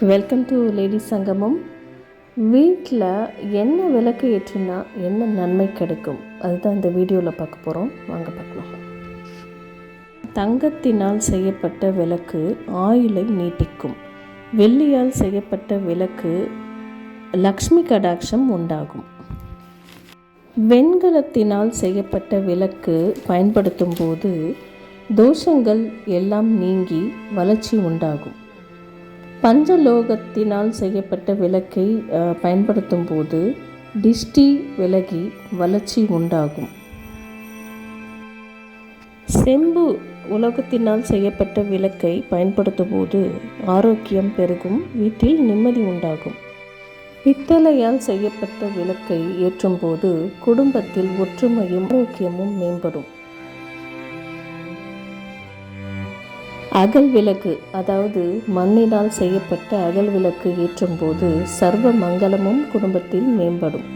Welcome to ladies சங்கமம் வீட்டில் என்ன விளக்கு ஏற்றினா என்ன நன்மை கிடைக்கும்? அதுதான் இந்த வீடியோவில் பார்க்க போகிறோம் வாங்க பார்க்கலாம். தங்கத்தினால் செய்யப்பட்ட விளக்கு ஆயுளை நீட்டிக்கும். வெள்ளியால் செய்யப்பட்ட விளக்கு லக்ஷ்மி கடாட்சம் உண்டாகும். வெண்கலத்தினால் செய்யப்பட்ட விளக்கு பயன்படுத்தும் போது தோஷங்கள் எல்லாம் நீங்கி வளர்ச்சி உண்டாகும். பஞ்சலோகத்தினால் செய்யப்பட்ட விளக்கை பயன்படுத்தும் போது டிஷ்டி விலகி வளர்ச்சி உண்டாகும். செம்பு உலோகத்தினால் செய்யப்பட்ட விளக்கை பயன்படுத்தும் போது ஆரோக்கியம் பெருகும் வீட்டில் நிம்மதி உண்டாகும். பித்தளையால் செய்யப்பட்ட விளக்கை ஏற்றும் போது குடும்பத்தில் ஒற்றுமையும் ஆரோக்கியமும் மேம்படும். அகல் விளக்கு அதாவது மண்ணினால் செய்யப்பட்ட அகல் விளக்கு ஏற்றும் போது சர்வ மங்களமும் குடும்பத்தில் மேம்படும்.